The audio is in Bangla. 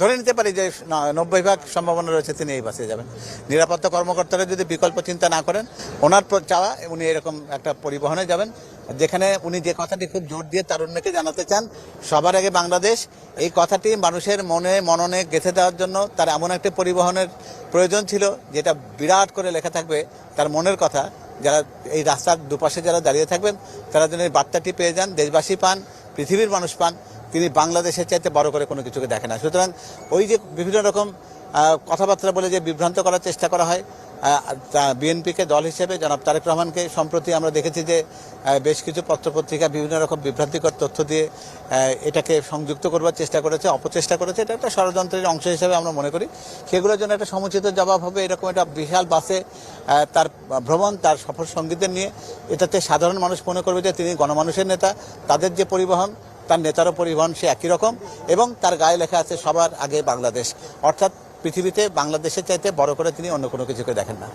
ধরে নিতে পারি যে নব্বই ভাগ সম্ভাবনা রয়েছে, তিনি এই বাসে যাবেন। নিরাপত্তা কর্মকর্তারা যদি বিকল্প চিন্তা না করেন, ওনার চাওয়া, উনি এরকম একটা পরিবহনে যাবেন। যেখানে উনি যে কথাটি খুব জোর দিয়ে তারুণ্যকে জানাতে চান, সবার আগে বাংলাদেশ, এই কথাটি মানুষের মনে, মননে গেঁথে দেওয়ার জন্য তার এমন একটা পরিবহনের প্রয়োজন ছিল, যেটা বিরাট করে লেখা থাকবে তার মনের কথা। যারা এই রাস্তার দুপাশে যারা দাঁড়িয়ে থাকবেন, তারা যেন এই বার্তাটি পেয়ে যান, দেশবাসী পান, পৃথিবীর মানুষ পান তিনি বাংলাদেশের চাইতে বড় করে কোনো কিছুকে দেখে না। সুতরাং ওই যে বিভিন্ন রকম কথাবার্তা বলে যে বিভ্রান্ত করার চেষ্টা করা হয় বিএনপিকে দল হিসেবে জনাব তারেক রহমানকে সম্প্রতি আমরা দেখেছি যে বেশ কিছু পত্রপত্রিকা বিভিন্ন রকম বিভ্রান্তিকর তথ্য দিয়ে এটাকে সংযুক্ত করবার চেষ্টা করেছে, অপচেষ্টা করেছে। এটা একটা ষড়যন্ত্রের অংশ হিসেবে আমরা মনে করি। সেগুলোর জন্য একটা সমুচিত জবাব হবে এরকম একটা বিশাল বাসে তার ভ্রমণ, তার সফর সঙ্গীতের নিয়ে। এটাতে সাধারণ মানুষ মনে করবে যে তিনি গণমানুষের নেতা, তাদের যে পরিবহন তার নেতার পরিবহন সে একই রকম এবং তার গায়ে লেখা আছে, সবার আগে বাংলাদেশ। অর্থাৎ পৃথিবীতে বাংলাদেশের চাইতে বড় করে তিনি অন্য কোনো কিছুকে দেখেন না।